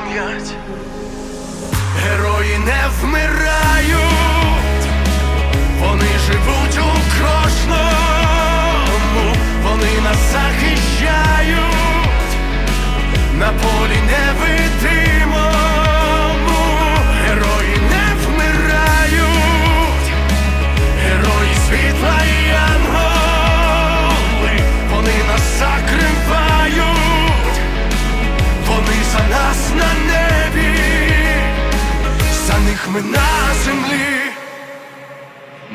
Пам'ять, герої не вмирають, вони живуть у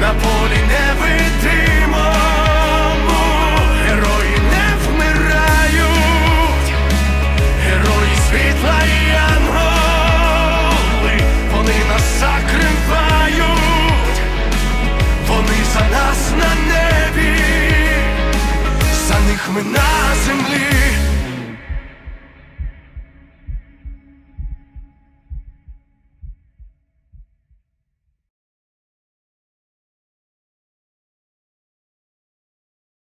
на полі невидимому герої не вмирають, герої світла і анголи вони нас закривають, вони за нас на небі, за них ми на землі.